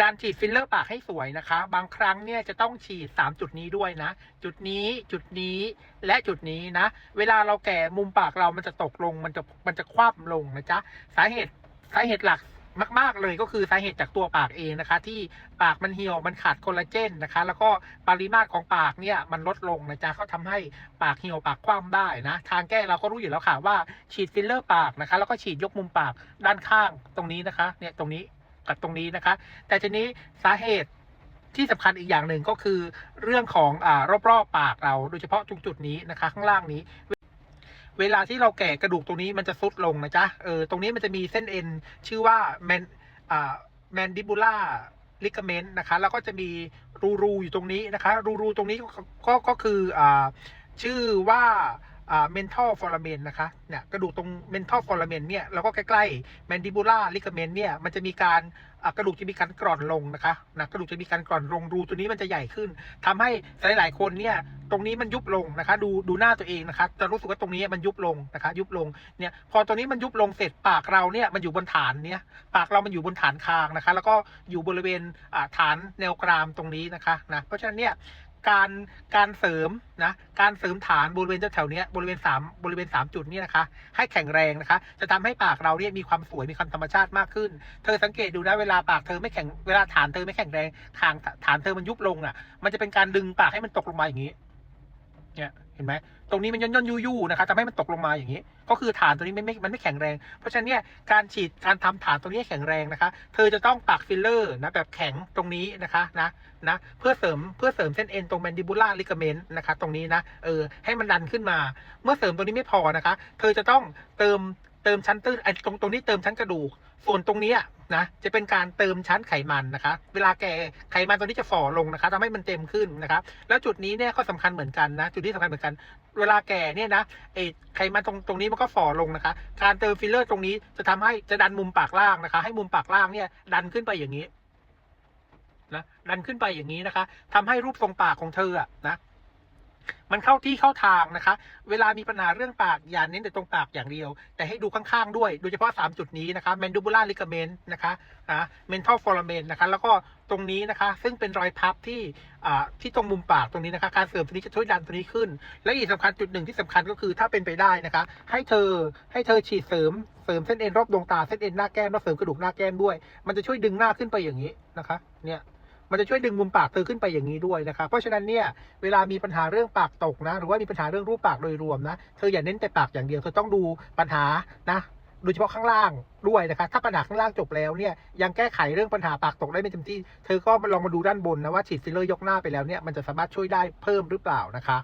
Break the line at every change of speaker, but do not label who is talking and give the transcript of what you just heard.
การฉีดฟิลเลอร์ปากให้สวยนะคะ บางครั้งเนี่ยจะต้องฉีด 3 จุดนี้ด้วยนะ จุดนี้จุดนี้และจุดนี้นะ เวลาเราแก่มุมปากเรามันจะตกลง มันจะมันจะคว่ำลงนะจ๊ะสาเหตุสาเหตุหลักมาก ๆ เลยก็คือสาเหตุจากตัวปากเองนะคะ ที่ปากมันเหี่ยวมันขาดคอลลาเจนนะคะ แล้วก็ปริมาตรของปากเนี่ยมันลดลงนะจ๊ะเขาทำให้ปากเหี่ยวปากคว่ำได้นะ ทางแก้เราก็รู้อยู่แล้วค่ะว่าฉีดฟิลเลอร์ปากนะคะ แล้วก็ฉีดยกมุมปากด้านข้างตรงนี้นะคะเนี่ยตรงนี้ กับตรงนี้นะคะ แต่ทีนี้สาเหตุที่สำคัญอีกอย่างหนึ่งก็คือเรื่องของอ่ารอบๆปากเราโดยเฉพาะตรงจุดนี้นะคะ ข้างล่างนี้ เวลาที่เราแก่กระดูกตรงนี้มันจะซุดลงนะจ๊ะเออตรงนี้มันจะมีเส้นเอ็นชื่อว่าแมนอ่าแมนดิบูล่าลิกเมนต์นะคะแล้วก็จะมีรูรูอยู่ตรงนี้นะคะ รูรูตรงนี้ก็ก็ก็คืออ่าชื่อว่า อ่า mental foramen นะคะเนี่ยกระดูกตรง mental foramen เนี่ยแล้วก็ใกล้ๆ mandibular ligament เนี่ยมันจะมีการกระดูกจะมีการกร่อนลงนะคะนะกระดูกจะมีการกร่อนลงรูตัวนี้มันจะใหญ่ขึ้นทำให้หลายๆคนเนี่ยตรงนี้มันยุบลงนะคะ ดูดูหน้าตัวเองนะคะจะรู้สึกว่าตรงนี้มันยุบลงนะคะ ยุบลงเนี่ยพอตรงนี้มันยุบลงเสร็จปากเราเนี่ยมันอยู่บนฐานเนี่ยปากเรามันอยู่บนฐานคางนะคะ แล้วก็อยู่บริเวณฐานแนวกรามตรงนี้นะคะนะเพราะฉะนั้นเนี่ย การการเสริมนะการเสริมฐานบริเวณแถวๆเนี้ยบริเวณสามบริเวณสามจุดนี้นะคะ ให้แข็งแรงนะคะ จะทำให้ปากเราเนี่ยมีความสวยมีความธรรมชาติมากขึ้น เธอสังเกตดูนะเวลาปากเธอไม่แข็งเวลาฐานเธอไม่แข็งแรงทางฐานเธอมันยุบลงอะ มันจะเป็นการดึงปากให้มันตกลงมาอย่างนี้เนี่ย ห็นไหมตรงนี้มันย่นย่นยู่ยู่นะคะทำให้มันตกลงมาอย่างนี้ ก็คือฐานตัวนี้ไม่ไม่มันไม่แข็งแรง เพราะฉะนั้นเนี่ยการฉีดการทำฐานตรงนี้แข็งแรงนะคะ เธอจะต้องปักฟิลเลอร์นะแบบแข็งตรงนี้นะคะนะนะเพื่อเสริมเพื่อเสริมเส้นเอ็นตรงแมนดิบูล่าลิกเมนต์นะคะตรงนี้นะเออให้มันดันขึ้นมา เมื่อเสริมตรงนี้ไม่พอนะคะ เธอจะต้องเติม เติมชั้นตื้นไอ้ตรงตรงนี้เติมชั้นกระดูกส่วนตรงนี้นะจะเป็นการเติมชั้นไขมันนะคะ เวลาแก่ไขมันตัวนี้จะฝ่อลงนะคะทำให้มันเต็มขึ้นนะครับ แล้วจุดนี้เนี่ยก็สำคัญเหมือนกันนะ จุดที่สำคัญเหมือนกัน เวลาแก่เนี่ยนะไอ้ไขมันตรงตรงนี้มันก็ฝ่อลงนะคะ การเติมฟิลเลอร์ตรงนี้จะทำให้จะดันมุมปากล่างนะคะ ให้มุมปากล่างเนี่ยดันขึ้นไปอย่างนี้นะดันขึ้นไปอย่างนี้นะคะทำให้รูปทรงปากของเธออะนะ มันเข้าที่เข้าทางนะคะ เวลามีปัญหาเรื่องปาก อย่าเน้นแต่ตรงปากอย่างเดียว แต่ให้ดูข้างๆด้วย โดยเฉพาะ 3 จุดนี้นะคะ mandibular ligament นะคะอ่า mental foramen นะคะ แล้วก็ตรงนี้นะคะ ซึ่งเป็นรอยพับที่อ่าที่ตรงมุมปากตรงนี้นะคะ การเสริมตัวนี้จะช่วยดันตัวนี้ขึ้น และอีกสำคัญจุดหนึ่งที่สำคัญก็คือถ้าเป็นไปได้นะคะ ให้เธอให้เธอฉีดเสริมเสริมเส้นเอ็นรอบดวงตาเส้นเอ็นหน้าแก้มแล้วเสริมกระดูกหน้าแก้มด้วย มันจะช่วยดึงหน้าขึ้นไปอย่างนี้นะคะ เนี่ย มันจะช่วยดึงมุมปากเธอขึ้นไปอย่างนี้ด้วยนะครับ เพราะฉะนั้นเนี่ยเวลามีปัญหาเรื่องปากตกนะ หรือว่ามีปัญหาเรื่องรูปปากโดยรวมนะเธออย่าเน้นแต่ปากอย่างเดียวเธอต้องดูปัญหานะโดยเฉพาะข้างล่างด้วยนะคะถ้าปัญหาข้างล่างจบแล้วเนี่ยยังแก้ไขเรื่องปัญหาปากตกได้ไม่เต็มที่ เธอก็ลองมาดูด้านบนนะว่าฉีดฟิลเลอร์ยกหน้าไปแล้วเนี่ยมันจะสามารถช่วยได้เพิ่มหรือเปล่านะคะ